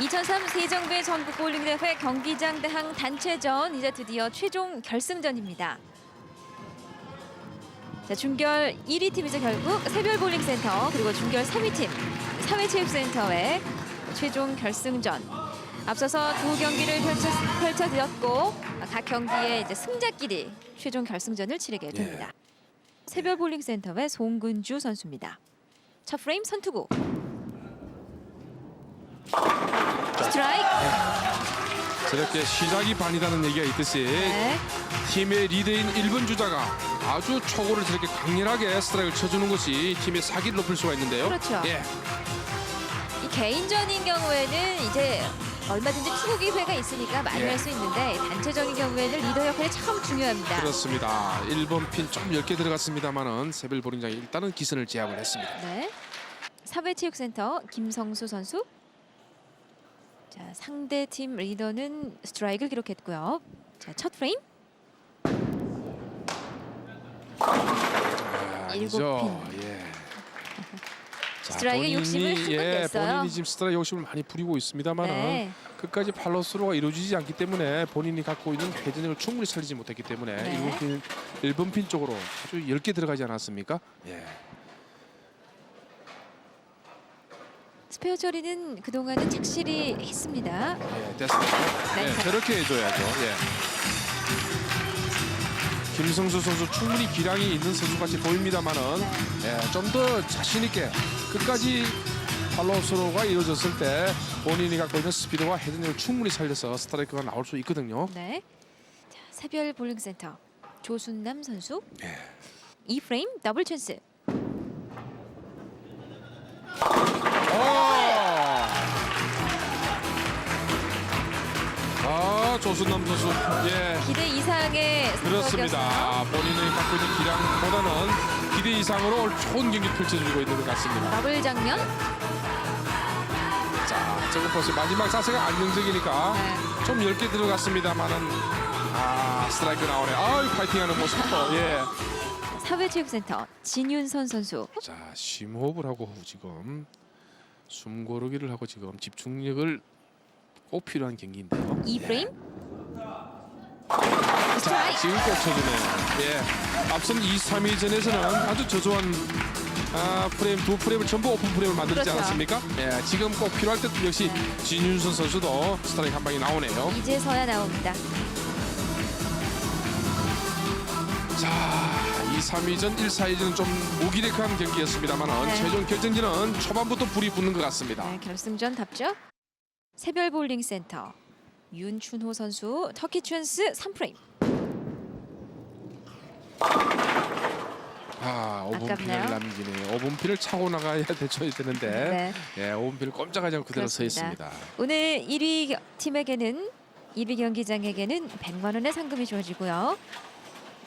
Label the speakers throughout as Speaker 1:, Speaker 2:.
Speaker 1: 2003 세정배 전국 볼링대회 경기장 대항 단체전 이제 드디어 최종 결승전입니다. 자, 중결 1위 팀이죠 결국 새별 볼링센터 그리고 중결 3위 팀 사회체육센터의 최종 결승전. 앞서서 두 경기를 펼쳐, 펼쳐드렸고 각 경기의 이제 승자끼리 최종 결승전을 치르게 됩니다. 새별 볼링센터의 송근주 선수입니다. 첫 프레임 선투구. 스트라이크.
Speaker 2: 저렇게 시작이 반이라는 얘기가 있듯이
Speaker 1: 네.
Speaker 2: 팀의 리더인 1번 주자가 아주 초구를 저렇게 강렬하게 스트라이크를 쳐주는 것이 팀의 사기를 높일 수가 있는데요.
Speaker 1: 그렇죠.
Speaker 2: 예.
Speaker 1: 이 개인전인 경우에는 이제 얼마든지 투구 기회가 있으니까 많이
Speaker 2: 예.
Speaker 1: 할 수 있는데 단체전인 경우에는 리더 역할이 참 중요합니다.
Speaker 2: 그렇습니다. 1번 핀 좀 얇게 들어갔습니다만은 세벨 보링장이 일단은 기선을 제압을 했습니다.
Speaker 1: 네. 사회체육센터 김성수 선수. 자 상대 팀 리더는 스트라이크를 기록했고요. 자 첫 프레임
Speaker 2: 아,
Speaker 1: 일곱
Speaker 2: 아니죠. 예. 자,
Speaker 1: 스트라이크 욕심을 한번
Speaker 2: 예,
Speaker 1: 냈어요.
Speaker 2: 본인이 지금 스트라이크 욕심을 많이 부리고 있습니다만은
Speaker 1: 네.
Speaker 2: 끝까지 팔로스로가 이루어지지 않기 때문에 본인이 갖고 있는 회전력을 충분히 살리지 못했기 때문에
Speaker 1: 네.
Speaker 2: 일본 핀, 일본 핀 쪽으로 아주 얇게 들어가지 않았습니까? 예.
Speaker 1: 스페어 처리는 그동안은 착실히 했습니다.
Speaker 2: 예, 됐습니다.
Speaker 1: 네.
Speaker 2: 예, 저렇게 해줘야죠. 예. 김성수 선수 충분히 기량이 있는 선수같이 보입니다만은
Speaker 1: 네.
Speaker 2: 예, 좀 더 자신 있게 끝까지 팔로스로가 이루어졌을 때 본인이 갖고 있는 스피드와 헤드력을 충분히 살려서 스트라이크가 나올 수 있거든요.
Speaker 1: 네. 자, 새별 볼링 센터 조순남 선수.
Speaker 2: 예.
Speaker 1: 이 프레임 더블 찬스.
Speaker 2: 아 조순남 선수, 예,
Speaker 1: 기대 이상의
Speaker 2: 그렇습니다. 본인이 갖고 있는 기량보다는 기대 이상으로 오늘 좋은 경기 펼쳐주고 있는 것 같습니다.
Speaker 1: 더블 장면.
Speaker 2: 자, 저거 보세요. 마지막 자세가 안정적이니까
Speaker 1: 네.
Speaker 2: 좀 얇게 들어갔습니다만은 아 스트라이크 나오네. 아유 파이팅하는 모습. 예.
Speaker 1: 사회체육센터 진윤선 선수.
Speaker 2: 자 심호흡을 하고 지금 숨 고르기를 하고 지금 집중력을 꼭 필요한 경기인데요.
Speaker 1: 이
Speaker 2: 예.
Speaker 1: 프레임.
Speaker 2: 자
Speaker 1: 스트라이크.
Speaker 2: 지금 꼭 쳐주네요. 예. 앞선 2, 3위 전에서는 아주 저조한 아, 프레임 두 프레임을 전부 오픈 프레임을 만들지
Speaker 1: 그렇죠.
Speaker 2: 않았습니까? 예. 지금 꼭 필요할 때 역시 진윤선 선수도 스트라이크 한 방이 나오네요.
Speaker 1: 이제서야 나옵니다.
Speaker 2: 자, 2, 3위전, 1, 4위전은 좀 무기력한 경기였습니다만
Speaker 1: 네.
Speaker 2: 최종 결정전은 초반부터 불이 붙는 것 같습니다.
Speaker 1: 네, 결승전답죠. 새별 볼링 센터 윤춘호 선수 터키 찬스 3프레임.
Speaker 2: 아, 5분
Speaker 1: 아깝네요.
Speaker 2: 피를 남기네요. 5분 피를 차고 나가야 되줘야 되는데
Speaker 1: 네.
Speaker 2: 예, 5분 피를 꼼짝하지 않고 그대로 서
Speaker 1: 그렇습니다.
Speaker 2: 있습니다.
Speaker 1: 오늘 1위 겨- 팀에게는 1위 경기장에게는 100만 원의 상금이 주어지고요.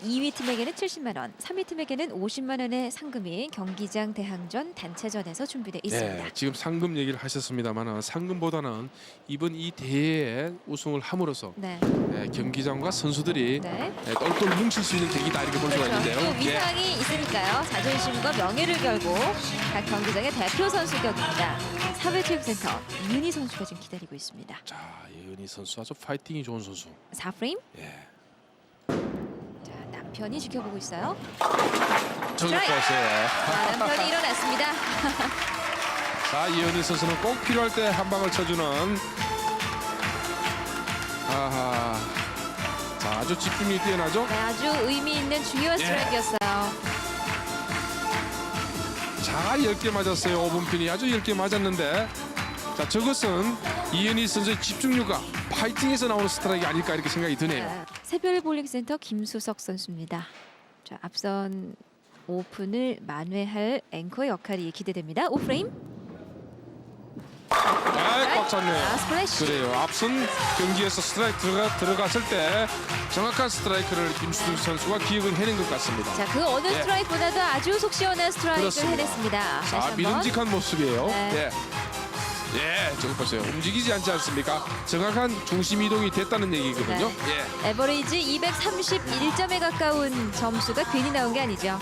Speaker 1: 2위 팀에게는 70만 원, 3위 팀에게는 50만 원의 상금이 경기장 대항전 단체전에서 준비되어 있습니다.
Speaker 2: 예, 지금 상금 얘기를 하셨습니다만 상금보다는 이번 이 대회에 우승을 함으로써
Speaker 1: 네.
Speaker 2: 예, 경기장과 선수들이
Speaker 1: 네.
Speaker 2: 예, 똘똘 뭉칠 수 있는 경기다 이렇게 볼 수가
Speaker 1: 그렇죠.
Speaker 2: 있는데요.
Speaker 1: 또 위상이 있으니까요. 자존심과 명예를 걸고 각 경기장의 대표 선수 격입니다. 사회체육센터 이은희 선수가 지금 기다리고 있습니다.
Speaker 2: 자, 예은희 선수 아주 파이팅이 좋은 선수.
Speaker 1: 4프레임.
Speaker 2: 예.
Speaker 1: 자, 남편이 지켜보고 있어요.
Speaker 2: 저거
Speaker 1: 스트라이크.
Speaker 2: 보세요.
Speaker 1: 자, 남편이 일어났습니다.
Speaker 2: 자 이현희 선수는 꼭 필요할 때 한 방을 쳐주는 아하 자 아주 집중력이 뛰어나죠
Speaker 1: 네, 아주 의미 있는 중요한
Speaker 2: 예.
Speaker 1: 스트라이크였어요.
Speaker 2: 자 10개 맞았어요 5분 핀이 아주 10개 맞았는데 자 저것은 이현희 선수의 집중력과 파이팅에서 나오는 스트라이크 아닐까 이렇게 생각이 드네요
Speaker 1: 자, 새별 볼링센터 김수석 선수입니다. 자, 앞선 오픈을 만회할 앵커 역할이 기대됩니다. 5프레임.
Speaker 2: 아꽉 찼네요
Speaker 1: 아, 스플래시.
Speaker 2: 그래요 앞선 경기에서 스트라이크 들어가, 들어갔을 때 정확한 스트라이크를 김수중 선수가 기억을 해낸 것 같습니다
Speaker 1: 자, 그 어느
Speaker 2: 예.
Speaker 1: 스트라이크보다도 아주 속 시원한 스트라이크를
Speaker 2: 그렇습니다.
Speaker 1: 해냈습니다. 다시
Speaker 2: 자
Speaker 1: 한번.
Speaker 2: 믿음직한 모습이에요.
Speaker 1: 네.
Speaker 2: 예. 예, 저거 보세요. 움직이지 않지 않습니까? 정확한 중심 이동이 됐다는 얘기거든요.
Speaker 1: 네.
Speaker 2: 예.
Speaker 1: 에버리지 231점에 가까운 점수가 괜히 나온 게 아니죠.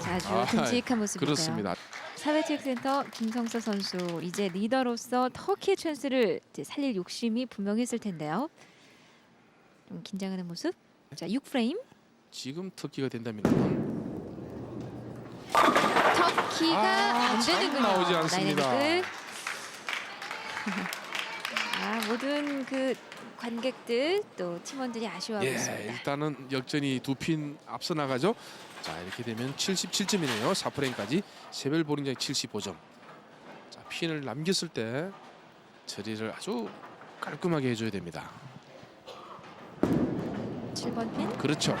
Speaker 1: 자, 아주
Speaker 2: 아,
Speaker 1: 듬직한 모습이고요.
Speaker 2: 그렇습니다.
Speaker 1: 사회체육센터 김성서 선수 이제 리더로서 터키의 찬스를 이제 살릴 욕심이 분명했을 텐데요. 좀 긴장하는 모습. 자, 6프레임.
Speaker 2: 지금 터키가 된다면
Speaker 1: 터키가
Speaker 2: 아, 안잘
Speaker 1: 되는군요.
Speaker 2: 나오지 않습니다.
Speaker 1: 다이내믹을. 아, 모든 그 관객들 또 팀원들이 아쉬워하고
Speaker 2: 예,
Speaker 1: 있습니다.
Speaker 2: 일단은 역전이 두 핀 앞서 나가죠. 자 이렇게 되면 77점이네요. 4프레임까지 세별 보링장이 75점. 자 핀을 남겼을 때 처리를 아주 깔끔하게 해줘야 됩니다.
Speaker 1: 7번 핀.
Speaker 2: 그렇죠.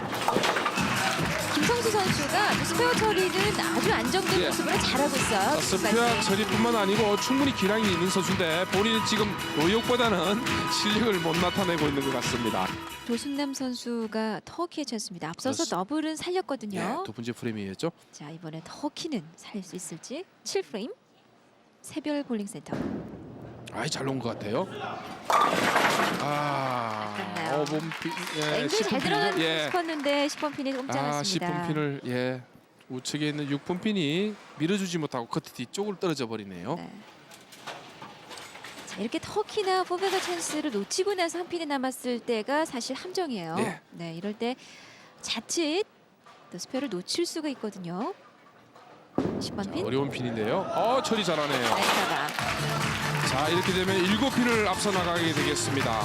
Speaker 1: 김성수 선수가 그 스페어 처리는 아주 안정된
Speaker 2: 예.
Speaker 1: 모습으로 잘하고 있어요.
Speaker 2: 자, 스피아 처리뿐만 아니고 충분히 기량이 있는 선수인데 본인은 지금 노역보다는 실력을 못 나타내고 있는 것 같습니다.
Speaker 1: 조순남 선수가 터키에 찼습니다. 앞서서
Speaker 2: 그렇습니다.
Speaker 1: 더블은 살렸거든요.
Speaker 2: 예, 두 번째 프레임이었죠.
Speaker 1: 자 이번에 터키는 살릴 수 있을지 7프레임 새별 볼링 센터
Speaker 2: 아이 잘 놓은 것 같아요. 아. 어, 몸피, 예,
Speaker 1: 앵글 잘
Speaker 2: 10분
Speaker 1: 들어가고
Speaker 2: 핀이죠? 예.
Speaker 1: 싶었는데 10번 핀이
Speaker 2: 아,
Speaker 1: 꼼짝았습니다.
Speaker 2: 10분 핀을 예 우측에 있는 6분 핀이 밀어주지 못하고 커트 뒤쪽으로 떨어져 버리네요.
Speaker 1: 네. 자, 이렇게 터키나 포베가 찬스를 놓치고 나서 한 핀이 남았을 때가 사실 함정이에요.
Speaker 2: 네.
Speaker 1: 네, 이럴 때 자칫 또 스페어를 놓칠 수가 있거든요. 10번
Speaker 2: 자,
Speaker 1: 핀
Speaker 2: 어려운 핀인데요. 어 처리 잘하네요.
Speaker 1: 나이스가
Speaker 2: 자 이렇게 되면 7핀을 앞서 나가게 되겠습니다.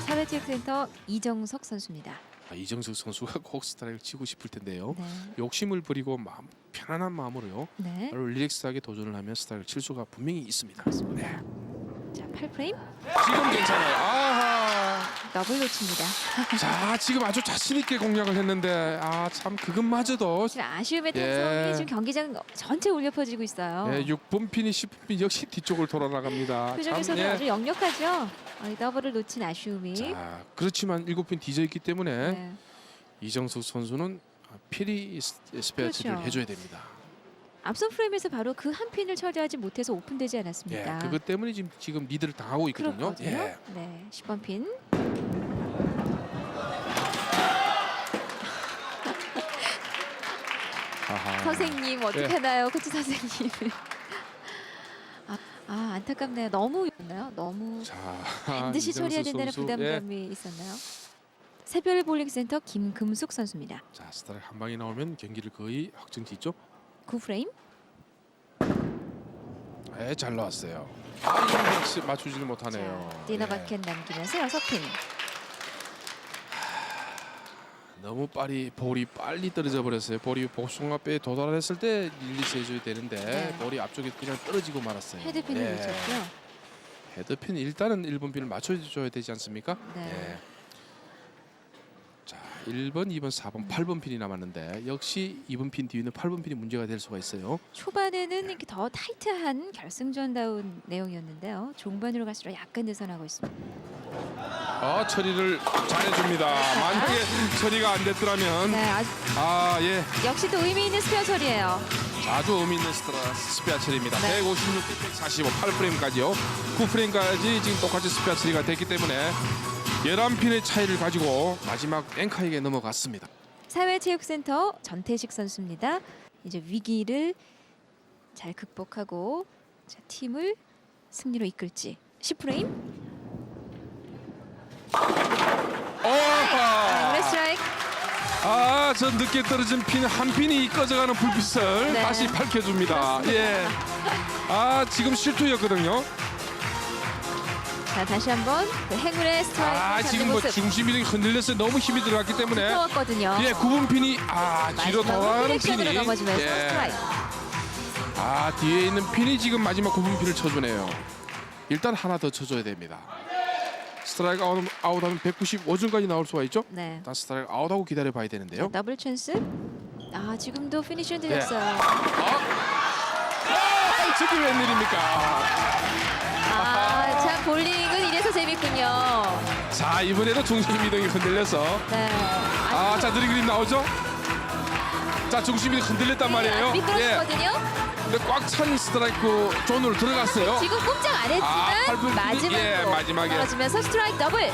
Speaker 1: 사회체육센터 이정석 선수입니다.
Speaker 2: 아, 이정석 선수가 꼭 스트라이크를 치고 싶을 텐데요.
Speaker 1: 네.
Speaker 2: 욕심을 부리고 마음, 편안한 마음으로요.
Speaker 1: 네.
Speaker 2: 바로 릴렉스하게 도전을 하면 스트라이크를 칠 수가 분명히 있습니다. 네.
Speaker 1: 자, 8프레임
Speaker 2: 지금 괜찮아요. 아하.
Speaker 1: 더블 놓칩니다.
Speaker 2: 자 지금 아주 자신 있게 공략을 했는데 아 참 그것마저도
Speaker 1: 아쉬움의
Speaker 2: 예.
Speaker 1: 탄성이 지금 경기장 전체 울려 퍼지고 있어요.
Speaker 2: 네, 6분 핀이 10분 핀 역시 뒤쪽을 돌아 나갑니다.
Speaker 1: 그 점에서는 아주 역력하죠. 어, 이 더블을 놓친 아쉬움이.
Speaker 2: 자 그렇지만 7핀 뒤져 있기 때문에
Speaker 1: 네.
Speaker 2: 이정숙 선수는 필히 스페어 처리를
Speaker 1: 그렇죠.
Speaker 2: 해줘야 됩니다.
Speaker 1: 앞선 프레임에서 바로 그 한 핀을 처리하지 못해서 오픈되지
Speaker 2: 예,
Speaker 1: 않았습니다.
Speaker 2: 그것 때문에 지금 지금 리드를 당하고 있거든요.
Speaker 1: 그렇거든요.
Speaker 2: 예.
Speaker 1: 네, 10번 핀.
Speaker 2: 아하.
Speaker 1: 선생님 어떻게
Speaker 2: 예.
Speaker 1: 하나요, 코치 선생님? 아, 아 안타깝네요. 너무였나요? 너무
Speaker 2: 자,
Speaker 1: 반드시 처리해야 된다는
Speaker 2: 선수, 예.
Speaker 1: 부담감이 있었나요? 새별 볼링 센터 김금숙 선수입니다.
Speaker 2: 자, 스타일 한 방이 나오면 경기를 거의 확정짓죠.
Speaker 1: 9프레임.
Speaker 2: 예, 잘 나왔어요. 아, 이건 역시 맞추지는 못하네요.
Speaker 1: 자, 디너
Speaker 2: 예.
Speaker 1: 바켓 남기면서 6핀.
Speaker 2: 너무 빨리 볼이 빨리 떨어져 버렸어요. 볼이 복숭아뼈에 도달했을 때 릴리스 해줘야 되는데
Speaker 1: 네.
Speaker 2: 볼이 앞쪽에 그냥 떨어지고 말았어요.
Speaker 1: 헤드핀을
Speaker 2: 예.
Speaker 1: 놓쳤고요.
Speaker 2: 헤드핀 일단은 1번 핀을 맞춰줘야 되지 않습니까?
Speaker 1: 네.
Speaker 2: 예. 자, 1번, 2번, 4번, 8번 핀이 남았는데 역시 2번 핀 뒤에는 8번 핀이 문제가 될 수가 있어요.
Speaker 1: 초반에는 이렇게 더 타이트한 결승전다운 내용이었는데요. 종반으로 갈수록 약간 느선하고 있습니다.
Speaker 2: 아, 처리를 잘해줍니다. 만약에 처리가 안 됐더라면
Speaker 1: 네, 아주,
Speaker 2: 아, 예.
Speaker 1: 역시 또 의미 있는 스페어 처리예요.
Speaker 2: 아주 의미 있는 스트라 스피아 처리입니다.
Speaker 1: 네.
Speaker 2: 156, 145, 8프레임까지요. 9프레임까지 지금 똑같이 스피아 처리가 됐기 때문에 11핀의 차이를 가지고 마지막 앵카에게 넘어갔습니다.
Speaker 1: 사회체육센터 전태식 선수입니다. 이제 위기를 잘 극복하고 자, 팀을 승리로 이끌지. 10프레임.
Speaker 2: 어!
Speaker 1: 레스트라이크.
Speaker 2: 아, 저 늦게 떨어진 핀 한 핀이 꺼져가는 불빛을
Speaker 1: 네.
Speaker 2: 다시 밝혀줍니다. 예. 아, 지금 실투였거든요.
Speaker 1: 자 다시 한번 그 행운의 스트라이크
Speaker 2: 아, 지금 뭐
Speaker 1: 모습.
Speaker 2: 중심이 흔들렸어요. 너무 힘이 들어갔기 때문에.
Speaker 1: 무서웠거든요.
Speaker 2: 예, 9분 핀이 아, 뒤로
Speaker 1: 마지막으로 디렉션으로
Speaker 2: 핀이.
Speaker 1: 넘어지면서
Speaker 2: 예.
Speaker 1: 스트라이크.
Speaker 2: 아 뒤에 있는 핀이 지금 마지막 9분 핀을 쳐주네요. 일단 하나 더 쳐줘야 됩니다. 스트라이크 아웃, 아웃하면 195점까지 나올 수가 있죠.
Speaker 1: 네.
Speaker 2: 일단 스트라이크 아웃하고 기다려 봐야
Speaker 1: 자,
Speaker 2: 되는데요.
Speaker 1: 더블 찬스. 아 지금도 피니쉬는
Speaker 2: 예.
Speaker 1: 되셨어요.
Speaker 2: 아, 저게 웬일입니까? 자 이번에도 중심 이동이 흔들려서
Speaker 1: 네.
Speaker 2: 아자 느린 그림 나오죠? 자 중심이 흔들렸단 말이에요. 예.
Speaker 1: 미끄러졌거든요.
Speaker 2: 근데 꽉 찬 스트라이크 존으로 들어갔어요.
Speaker 1: 지금 꼼짝 안
Speaker 2: 아,
Speaker 1: 했지만
Speaker 2: 팔분
Speaker 1: 마지막으로
Speaker 2: 예, 마지막에.
Speaker 1: 떨어지면서 스트라이크 더블.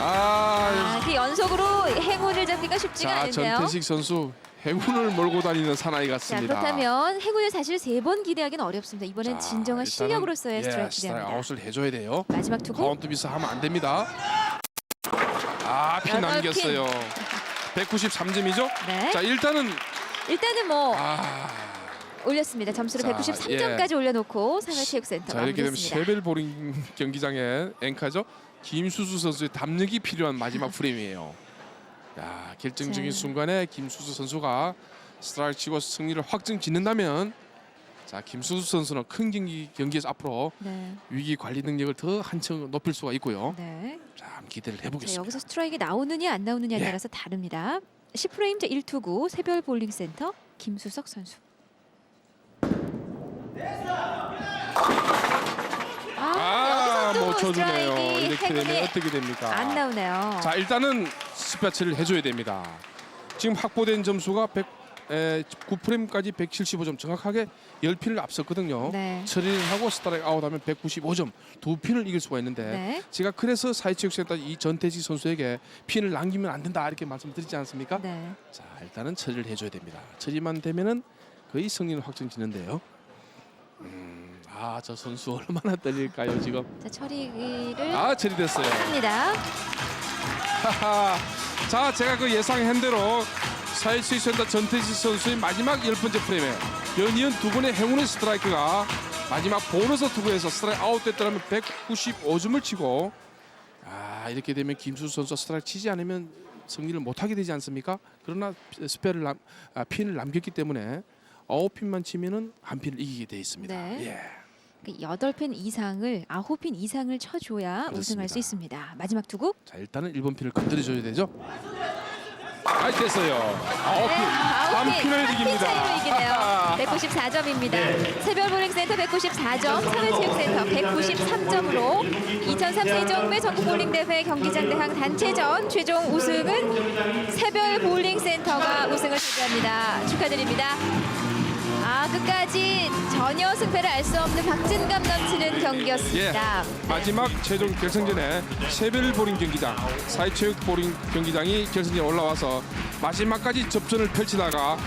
Speaker 2: 아,
Speaker 1: 아, 그 연속으로 행운을 잡기가 쉽지가
Speaker 2: 자
Speaker 1: 않은데요.
Speaker 2: 전태식 선수 행운을 몰고 다니는 사나이
Speaker 1: 자,
Speaker 2: 같습니다.
Speaker 1: 그렇다면 행운을 사실 세 번 기대하기는 어렵습니다. 이번엔
Speaker 2: 자,
Speaker 1: 진정한 실력으로서의
Speaker 2: 예,
Speaker 1: 스트라이크
Speaker 2: 스트라이크
Speaker 1: 기대합니다.
Speaker 2: 아웃을 해줘야 돼요.
Speaker 1: 마지막 투구
Speaker 2: 카운트 미스 하면 안 됩니다. 아, 핀
Speaker 1: 여덟
Speaker 2: 남겼어요. 193점이죠?
Speaker 1: 네.
Speaker 2: 자, 일단은
Speaker 1: 일단은 뭐
Speaker 2: 아,
Speaker 1: 올렸습니다. 점수를
Speaker 2: 자, 예.
Speaker 1: 193점까지 올려놓고 상하체육센터
Speaker 2: 자 이렇게 되면
Speaker 1: 마무리했습니다.
Speaker 2: 쉐벨 보링 경기장의 앵카죠. 김수수 선수의 담력이 필요한 마지막 프레임이에요. 야, 결정적인
Speaker 1: 자.
Speaker 2: 순간에 김수수 선수가 스트라이크 치고 승리를 확정 짓는다면 자, 김수수 선수는 큰 경기 경기에서 앞으로
Speaker 1: 네,
Speaker 2: 위기 관리 능력을 더 한층 높일 수가 있고요.
Speaker 1: 네.
Speaker 2: 자, 한번 기대를
Speaker 1: 자,
Speaker 2: 해보겠습니다.
Speaker 1: 여기서 스트라이크 나오느냐 안 나오느냐에
Speaker 2: 예.
Speaker 1: 따라서 다릅니다. 10프레임 자 1투구 새별 볼링 센터 김수석 선수.
Speaker 2: 아,
Speaker 1: 여기서 또
Speaker 2: 못 쳐주네요. 이렇게 되면 어떻게 됩니까?
Speaker 1: 안 나오네요.
Speaker 2: 자 일단은 스패치를 해줘야 됩니다. 지금 확보된 점수가 100, 에, 9프레임까지 175점 정확하게 10핀을 앞섰거든요.
Speaker 1: 네.
Speaker 2: 처리를 하고 스트라이크 아웃하면 195점 두 핀을 이길 수가 있는데
Speaker 1: 네.
Speaker 2: 제가 그래서 사회체육센터 이 전태지 선수에게 핀을 남기면 안 된다 이렇게 말씀드리지 않습니까?
Speaker 1: 네.
Speaker 2: 자 일단은 처리를 해줘야 됩니다. 처리만 되면은 거의 승리는 확정지는데요. 음, 아 저 선수 얼마나 떨릴까요 지금?
Speaker 1: 자 처리를
Speaker 2: 아 처리됐어요.
Speaker 1: 합니다.
Speaker 2: 하하. 자, 제가 그 예상한 대로 사회수위센터 전태지 선수의 마지막 열 번째 프레임에 연이은 두 번의 행운의 스트라이크가 마지막 보너스 투구에서 스트라이크 아웃됐더라면 195점을 치고 아 이렇게 되면 김수 선수 스트라이크 치지 않으면 승리를 못하게 되지 않습니까? 그러나 스페어를 남, 아, 핀을 남겼기 때문에 아홉 핀만 치면은 한 핀을 이기게 돼 있습니다.
Speaker 1: 네.
Speaker 2: 예.
Speaker 1: 그 여덟 핀 이상을 아홉 핀 이상을 쳐줘야 우승할 수 있습니다. 마지막 투구.
Speaker 2: 자 일단은 1번 핀을 건드려줘야 되죠. 아 됐어요. 아홉 핀, 핀을
Speaker 1: 네, 한핀
Speaker 2: 이깁니다.
Speaker 1: 차이로 이기네요. 194점입니다. 새별볼링센터 194점, 사회체육센터 193점으로 2003 세종배 전국볼링대회 경기장대항 단체전 최종 우승은 새별볼링센터가 우승을 차지합니다. 축하드립니다. 아 끝까지 전혀 승패를 알 수 없는 박진감 넘치는 경기였습니다.
Speaker 2: 예, 마지막 최종 결승전에 세별 보링 경기장, 사회체육 보링 경기장이 결승전에 올라와서 마지막까지 접전을 펼치다가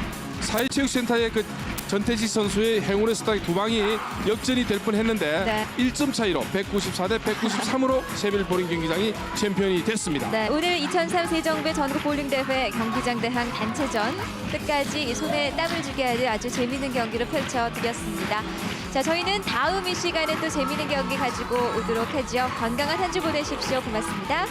Speaker 2: 사회체육센터의 그 전태지 선수의 행운의 스타일 두 방이 역전이 될 뻔했는데
Speaker 1: 네.
Speaker 2: 1점 차이로 194 대 193으로 세별 보링 경기장이 챔피언이 됐습니다.
Speaker 1: 네, 오늘 2003 세종배 전국 볼링 대회 경기장 대항 단체전 끝까지 이 손에 땀을 쥐게 하는 아주 재미있는 경기를 펼쳐드렸습니다. 자, 저희는 다음 이 시간에 또 재미있는 경기 가지고 오도록 하죠. 건강한 한 주 보내십시오. 고맙습니다.